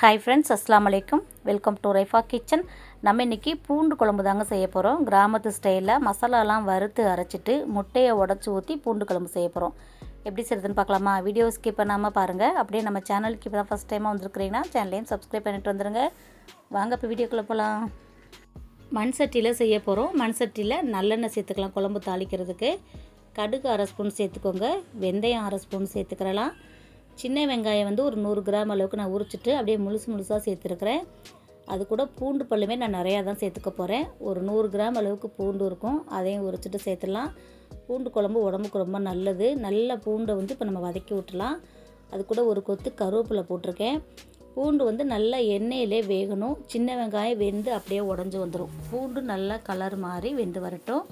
Hi friends அஸ்லாம் அலைக்கும் welcome to Raifa kitchen நம்ம இன்றைக்கி பூண்டு குழம்பு தாங்க செய்ய போகிறோம் கிராமத்து ஸ்டைலில் மசாலாலாம் வறுத்து அரைச்சிட்டு முட்டையை உடச்சி ஊற்றி பூண்டு குழம்பு செய்ய போகிறோம் எப்படி செய்யுதுன்னு பார்க்கலாமா? வீடியோ ஸ்கிப் பண்ணாமல் பாருங்கள் அப்படியே நம்ம சேனலுக்கு இப்போ தான் ஃபஸ்ட் டைமாக வந்துருக்கிறீங்கன்னா சேனலையும் சப்ஸ்கிரைப் பண்ணிட்டு வந்துடுங்க வாங்க இப்போ வீடியோக்குள்ளே போகலாம் மண் சட்டியில் செய்ய போகிறோம் மண் சட்டியில் நல்லெண்ணெய் சேர்த்துக்கலாம் குழம்பு தாளிக்கிறதுக்கு. கடுகு அரை ஸ்பூன் சேர்த்துக்கோங்க. வெந்தயம் அரை ஸ்பூன் சேர்த்துக்கிறலாம். சின்ன வெங்காயம் வந்து ஒரு நூறு கிராம் அளவுக்கு நான் உரிச்சிட்டு அப்படியே முழுசு முழுசாக சேர்த்துருக்குறேன். அது கூட பூண்டு பல்லுமே நான் நிறையா தான் சேர்த்துக்க போகிறேன் ஒரு நூறு கிராம் அளவுக்கு பூண்டு இருக்கும். அதையும் உரிச்சிட்டு சேர்த்துடலாம். பூண்டு குழம்பு உடம்புக்கு ரொம்ப நல்லது. நல்ல பூண்டை வந்து இப்போ நம்ம வதக்கி விட்டுலாம் அது கூட ஒரு கொத்து கருவேப்பிலை போட்டிருக்கேன். பூண்டு வந்து நல்லா எண்ணெயிலே வேகணும். சின்ன வெங்காயம் வெந்து அப்படியே உடஞ்சி வந்துடும் பூண்டு நல்லா கலர் மாறி வெந்து வரட்டும்.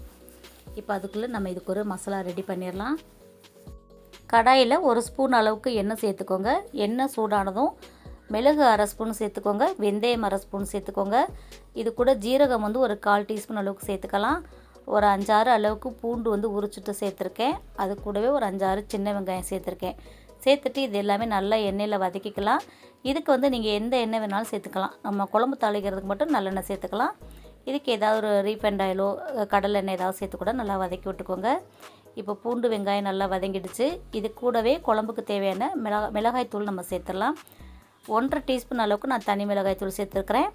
இப்போ அதுக்குள்ளே நம்ம இதுக்கு ஒரு மசாலா ரெடி பண்ணிடலாம். கடாயில் ஒரு ஸ்பூன் அளவுக்கு எண்ணெய் சேர்த்துக்கோங்க. எண்ணெய் சூடானதும் மிளகு அரை ஸ்பூன் சேர்த்துக்கோங்க. வெந்தயம் அரை ஸ்பூன் சேர்த்துக்கோங்க. இது கூட ஜீரகம் வந்து ஒரு கால் டீஸ்பூன் அளவுக்கு சேர்த்துக்கலாம். ஒரு அஞ்சாறு அளவுக்கு பூண்டு வந்து உரிச்சிட்டு சேர்த்துருக்கேன். அது கூடவே ஒரு அஞ்சாறு சின்ன வெங்காயம் சேர்த்துருக்கேன். சேர்த்துட்டு இது எல்லாமே நல்லா எண்ணெயில் வதக்கிக்கலாம். இதுக்கு வந்து நீங்கள் எந்த எண்ணெய் வேணாலும் சேர்த்துக்கலாம். நம்ம குழம்பு தாளிக்கிறதுக்கு மட்டும் நல்லெண்ணெய் சேர்த்துக்கலாம். இதுக்கு ஏதாவது ஒரு ரீஃபைண்ட் ஆயிலோ கடலை எண்ணெய் ஏதாவது சேர்த்து கூட நல்லா வதக்கி விட்டுக்கோங்க. இப்போ பூண்டு வெங்காயம் நல்லா வதங்கிடுச்சு. இது கூடவே குழம்புக்கு தேவையான மிளகா மிளகாய் தூள் நம்ம சேர்த்துடலாம். ஒன்றரை டீஸ்பூன் அளவுக்கு நான் தனி மிளகாய் தூள் சேர்த்துருக்குறேன்.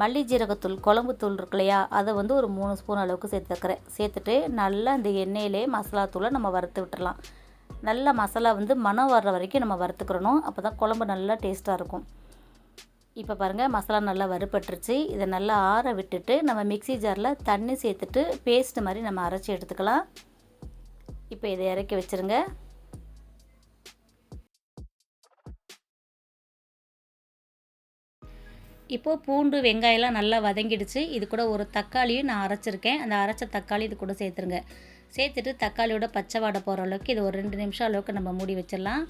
மல்லி ஜீரகத்தூள் குழம்பு தூள் இருக்கு இல்லையா அதை வந்து ஒரு மூணு ஸ்பூன் அளவுக்கு சேர்த்துக்கிறேன். சேர்த்துட்டு நல்லா அந்த எண்ணெயிலே மசாலா தூளை நம்ம வறுத்து விட்டுடலாம். நல்லா மசாலா வந்து மனம் வர்ற வரைக்கும் நம்ம வறுத்துக்கிறணும். அப்போ தான் குழம்பு நல்லா டேஸ்ட்டாக இருக்கும். இப்போ பாருங்கள் மசாலா நல்லா வறுபட்டுருச்சு. இதை நல்லா ஆற விட்டுட்டு நம்ம மிக்சி ஜாரில் தண்ணி சேர்த்துட்டு பேஸ்ட் மாதிரி நம்ம அரைச்சி எடுத்துக்கலாம். இப்போ இதை இறக்கி வச்சுருங்க. இப்போது பூண்டு வெங்காயம்லாம் நல்லா வதங்கிடுச்சு. இது கூட ஒரு தக்காளியும் நான் அரைச்சிருக்கேன். அந்த அரைச்ச தக்காளி இது கூட சேர்த்துருங்க. சேர்த்துட்டு தக்காளியோட பச்சை வாடை போகிற அளவுக்கு இது ஒரு ரெண்டு நிமிஷம் அளவுக்கு நம்ம மூடி வச்சிடலாம்.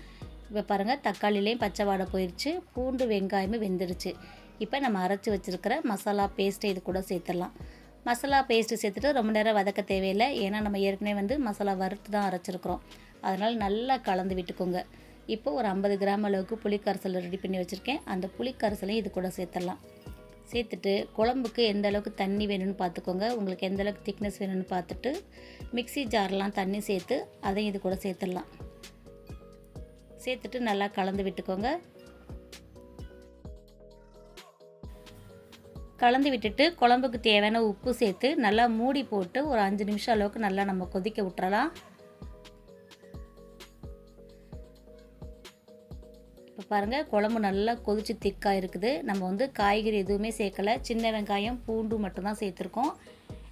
இப்போ பாருங்கள் தக்காளிலேயும் பச்சை வாடை போயிடுச்சு பூண்டு வெங்காயமும் வெந்துடுச்சு இப்போ நம்ம அரைச்சி வச்சுருக்கிற மசாலா பேஸ்ட்டை இது கூட சேர்த்துடலாம். மசாலா பேஸ்ட்டு சேர்த்துட்டு ரொம்ப நேரம் வதக்க தேவையில்லை ஏன்னா நம்ம ஏற்கனவே வந்து மசாலா வறுத்து தான் அரைச்சிருக்கிறோம். அதனால் நல்லா கலந்து விட்டுக்கோங்க. இப்போ ஒரு ஐம்பது கிராம் அளவுக்கு புளிக்கரைசல் ரெடி பண்ணி வச்சுருக்கேன். அந்த புளிக்கரைசலையும் இது கூட சேர்த்துடலாம். சேர்த்துட்டு குழம்புக்கு எந்த அளவுக்கு தண்ணி வேணும்னு பார்த்துக்கோங்க. உங்களுக்கு எந்த அளவுக்கு திக்னஸ் வேணும்னு பார்த்துட்டு மிக்சி ஜார்லாம் தண்ணி சேர்த்து அதையும் இது கூட சேர்த்துடலாம். சேர்த்துட்டு நல்லா கலந்து விட்டுக்கோங்க. கலந்து விட்டுட்டு குழம்புக்கு தேவையான உப்பு சேர்த்து நல்லா மூடி போட்டு ஒரு அஞ்சு நிமிஷம் அளவுக்கு நல்லா நம்ம கொதிக்க விட்டுறலாம். இப்போ பாருங்கள் குழம்பு நல்லா கொதிச்சு திக்காக இருக்குது. நம்ம வந்து காய்கறி எதுவுமே சேர்க்கலை. சின்ன வெங்காயம் பூண்டு மட்டும்தான் சேர்த்துருக்கோம்.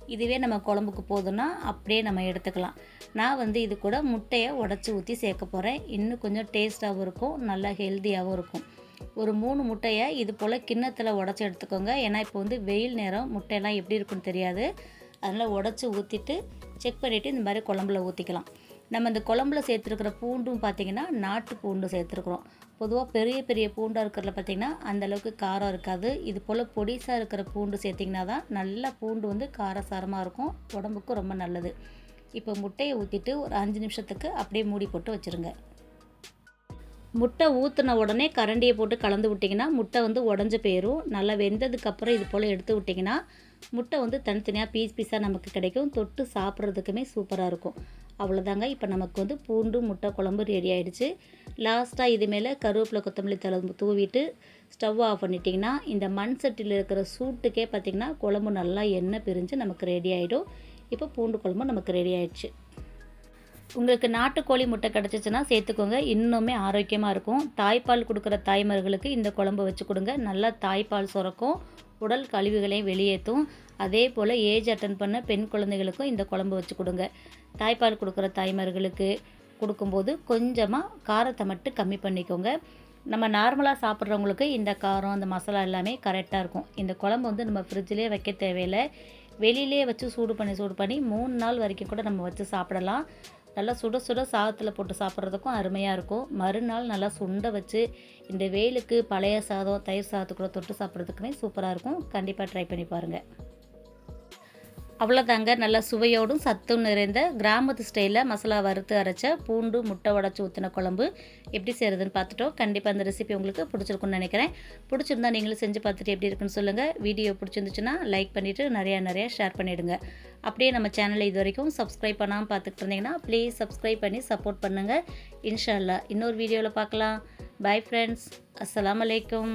இதுவே நம்ம குழம்புக்கு போதுன்னா அப்படியே நம்ம எடுத்துக்கலாம். நான் வந்து இது கூட முட்டையை உடச்சி ஊற்றி சேர்க்க போகிறேன் இன்னும் கொஞ்சம் டேஸ்ட்டாகவும் இருக்கும் நல்லா ஹெல்த்தியாகவும் இருக்கும். ஒரு மூணு முட்டையை இது போல் கிண்ணத்தில் உடச்சி எடுத்துக்கோங்க. ஏன்னா இப்போ வந்து வெயில் நேரம் முட்டையெல்லாம் எப்படி இருக்குன்னு தெரியாது. அதனால் உடச்சி ஊற்றிட்டு செக் பண்ணிவிட்டு இந்த மாதிரி குழம்புல ஊற்றிக்கலாம் நம்ம இந்த குழம்புல சேர்த்துருக்கிற பூண்டும் பார்த்திங்கன்னா நாட்டு பூண்டு சேர்த்துருக்குறோம். பொதுவாக பெரிய பெரிய பூண்டாக இருக்கிறதுல பார்த்திங்கன்னா அந்தளவுக்கு காரம் இருக்காது. இது போல் பொடிசாக இருக்கிற பூண்டு சேர்த்திங்கன்னா தான் நல்லா பூண்டு வந்து காரசாரமாக இருக்கும். உடம்புக்கும் ரொம்ப நல்லது. இப்போ முட்டையை ஊற்றிட்டு ஒரு அஞ்சு நிமிஷத்துக்கு அப்படியே மூடி போட்டு வச்சுருங்க. முட்டை ஊற்றின உடனே கரண்டியை போட்டு கலந்து விட்டிங்கன்னா முட்டை வந்து உடஞ்சி போயிடும் நல்லா வெந்ததுக்கப்புறம் இது போல் எடுத்து விட்டிங்கன்னா முட்டை வந்து தனித்தனியாக பீஸ் பீஸாக நமக்கு கிடைக்கும். தொட்டு சாப்பிட்றதுக்குமே சூப்பராக இருக்கும். அவ்வளோதாங்க இப்போ நமக்கு வந்து பூண்டு முட்டை குழம்பு ரெடி ஆகிடுச்சு லாஸ்ட்டாக இது மேலே கருவேப்பிலை கொத்தமல்லி தலை தூவிட்டு ஸ்டவ் ஆஃப் பண்ணிட்டிங்கன்னா இந்த மண் சட்டியில் இருக்கிற சூட்டுக்கே பார்த்திங்கன்னா குழம்பு நல்லா எண்ணெய் பிரிஞ்சு நமக்கு ரெடி ஆகிடும் இப்போ பூண்டு குழம்பு நமக்கு ரெடி ஆகிடுச்சு உங்களுக்கு நாட்டுக்கோழி முட்டை கிடச்சிச்சின்னா சேர்த்துக்கோங்க. இன்னுமே ஆரோக்கியமாக இருக்கும். தாய்ப்பால் கொடுக்குற தாய்மார்களுக்கு இந்த குழம்பு வச்சு கொடுங்க. நல்லா தாய்ப்பால் சுரக்கும். உடல் கழிவுகளையும் வெளியேற்றும். அதே போல் ஏஜ் அட்டன் பண்ண பெண் குழந்தைகளுக்கும் இந்த குழம்பு வச்சு கொடுங்க. தாய்ப்பால் கொடுக்குற தாய்மார்களுக்கு கொடுக்கும்போது கொஞ்சமாக காரத்தை மட்டும் கம்மி பண்ணிக்கோங்க. நம்ம நார்மலாக சாப்பிட்றவங்களுக்கு இந்த காரம் அந்த மசாலா எல்லாமே கரெக்டாக இருக்கும். இந்த குழம்பு வந்து நம்ம ஃப்ரிட்ஜிலே வைக்க தேவையில்லை. வெளியிலே வச்சு சூடு பண்ணி சூடு பண்ணி மூணு நாள் வரைக்கும் கூட நம்ம வச்சு சாப்பிடலாம். நல்லா சுட சுட சாதத்தில் போட்டு சாப்பிட்றதுக்கும் அருமையாக இருக்கும். மறுநாள் நல்லா சுண்டை வச்சு இந்த வெயிலுக்கு பழைய சாதம் தயிர் சாதத்துக்குள்ளே தொட்டு சாப்பிட்றதுக்குமே சூப்பராக இருக்கும். கண்டிப்பாக ட்ரை பண்ணி பாருங்கள் அவ்வளோதாங்க நல்லா சுவையோடும் சத்தும் நிறைந்த கிராமத்து ஸ்டைலில் மசாலா வறுத்து அரைச்ச பூண்டு முட்டை உடச்சி ஊற்றின குழம்பு எப்படி செய்கிறதுன்னு பார்த்துட்டோம். கண்டிப்பாக அந்த ரெசிபி உங்களுக்கு பிடிச்சிருக்குன்னு நினைக்கிறேன். பிடிச்சிருந்தா நீங்களும் செஞ்சு பார்த்துட்டு எப்படி இருக்குன்னு சொல்லுங்கள் வீடியோ பிடிச்சிருந்துச்சுன்னா லைக் பண்ணிவிட்டு நிறையா நிறையா ஷேர் பண்ணிவிடுங்க அப்படியே நம்ம சேனலை இது வரைக்கும் சப்ஸ்கிரைப் பண்ணாமல் பார்த்துட்டு இருந்தீங்கன்னா ப்ளீஸ் சப்ஸ்கிரைப் பண்ணி சப்போர்ட் பண்ணுங்கள் இன்ஷால்லா இன்னொரு வீடியோவில் பார்க்கலாம். பை ஃப்ரெண்ட்ஸ் அஸ்லாம் அலைக்கும்